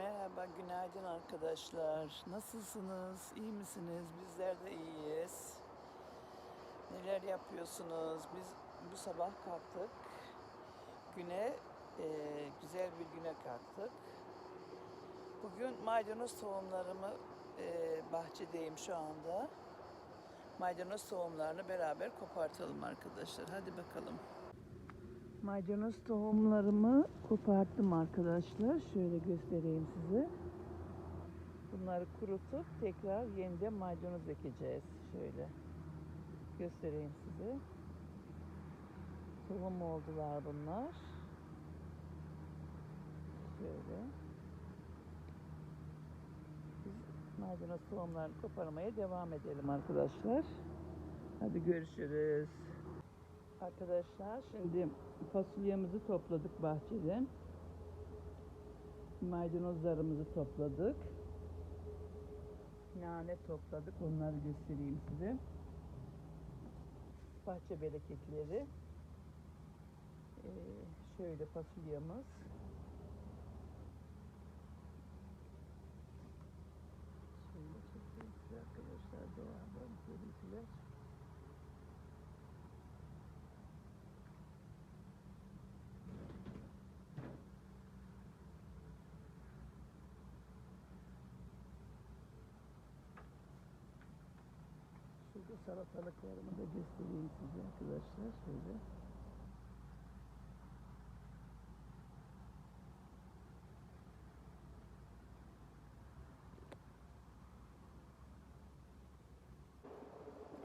Merhaba, günaydın arkadaşlar. Nasılsınız? İyi misiniz? Bizler de iyiyiz. Neler yapıyorsunuz? Biz bu sabah kalktık. Güne, e, güzel bir güne kalktık. Bugün maydanoz tohumlarımı e, bahçedeyim şu anda. Maydanoz tohumlarını beraber kopartalım arkadaşlar. Hadi bakalım. Maydanoz tohumlarımı koparttım arkadaşlar. Şöyle göstereyim size. Bunları kurutup tekrar yeniden maydanoz ekeceğiz. Şöyle göstereyim size. Tohum oldular bunlar. Şöyle. Biz maydanoz tohumlarını koparmaya devam edelim arkadaşlar. Hadi görüşürüz. Arkadaşlar şimdi fasulyemizi topladık bahçeden. Maydanozlarımızı topladık. Nane topladık. Onları göstereyim size. Bahçe bereketleri. Ee, şöyle fasulyemiz. Şöyle çekeyim arkadaşlar doğadan görüntüler. Şurada salatalıklarımı da göstereyim size arkadaşlar. Şöyle.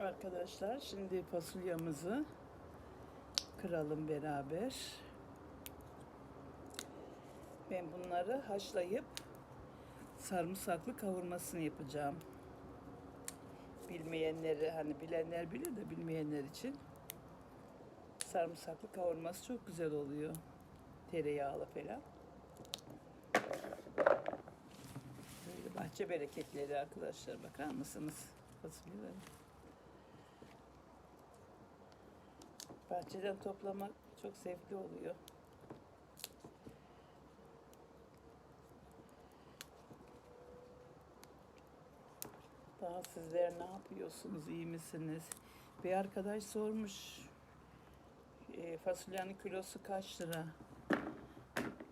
Arkadaşlar şimdi fasulyamızı kıralım beraber. Ben bunları haşlayıp sarımsaklı kavurmasını yapacağım bilmeyenleri hani bilenler bilir de bilmeyenler için sarımsaklı kavurması çok güzel oluyor. Tereyağlı falan. Böyle bahçe bereketleri arkadaşlar bakar mısınız fasulyeleri? Bahçeden toplamak çok zevkli oluyor. Daha sizler ne yapıyorsunuz? iyi misiniz? Bir arkadaş sormuş. E, fasulyenin kilosu kaç lira?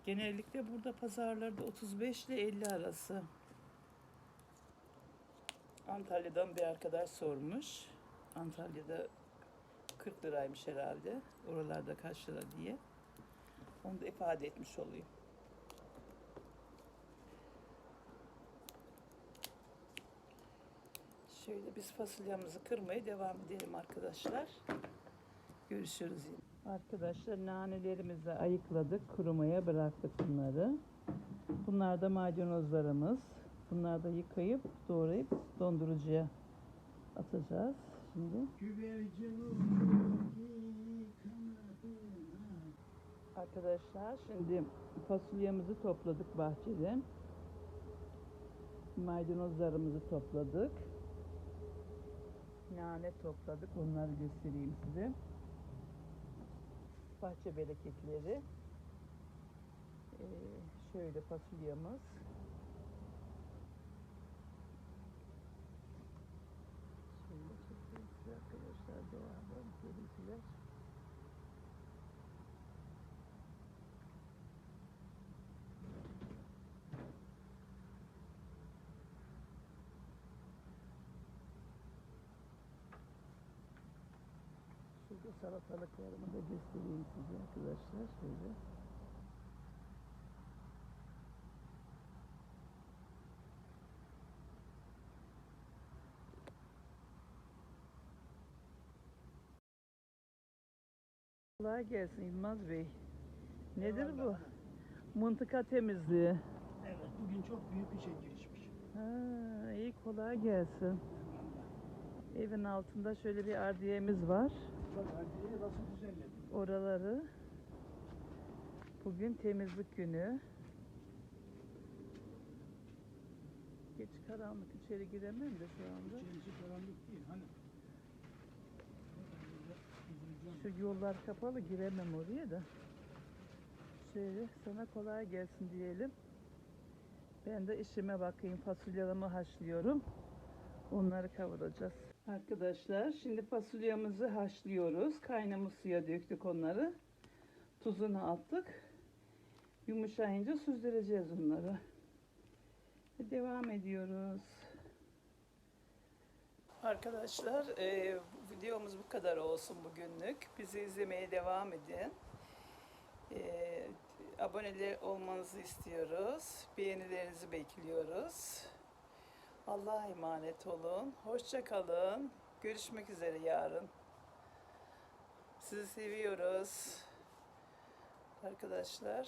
Genellikle burada pazarlarda 35 ile 50 arası. Antalya'dan bir arkadaş sormuş. Antalya'da 40 liraymış herhalde. Oralarda kaç lira diye. Onu da ifade etmiş olayım. Şöyle biz fasulyamızı kırmaya devam edelim arkadaşlar. Görüşürüz yine. Arkadaşlar nanelerimizi ayıkladık. Kurumaya bıraktık bunları. Bunlar da maydanozlarımız. Bunları da yıkayıp doğrayıp dondurucuya atacağız. Şimdi arkadaşlar şimdi fasulyemizi topladık bahçeden. Maydanozlarımızı topladık. Nane topladık. Onları göstereyim size. Bahçe bereketleri. Ee, şöyle fasulyemiz. Şöyle çekeyim arkadaşlar doğadan görüntüler. Şurada salatalıklarımı da göstereyim size arkadaşlar. Şöyle. Kolay gelsin Yılmaz Bey. Nedir bu? Mıntıka temizliği. Evet, bugün çok büyük bir şey girişmiş. Ha, iyi kolay gelsin. Evin altında şöyle bir ardiyemiz var. Oraları bugün temizlik günü. Geç karanlık içeri giremem de şu anda. İçerisi karanlık değil, hani. Şu yollar kapalı giremem oraya da. Şöyle sana kolay gelsin diyelim. Ben de işime bakayım. Fasulyelerimi haşlıyorum. Onları kavuracağız. Arkadaşlar şimdi fasulyemizi haşlıyoruz. Kaynamış suya döktük onları. Tuzunu attık. Yumuşayınca süzdüreceğiz onları. Ve Devam ediyoruz. Arkadaşlar e, videomuz bu kadar olsun bugünlük. Bizi izlemeye devam edin. E, abone olmanızı istiyoruz. Beğenilerinizi bekliyoruz. Allah'a emanet olun. Hoşça kalın. Görüşmek üzere yarın. Sizi seviyoruz. Arkadaşlar.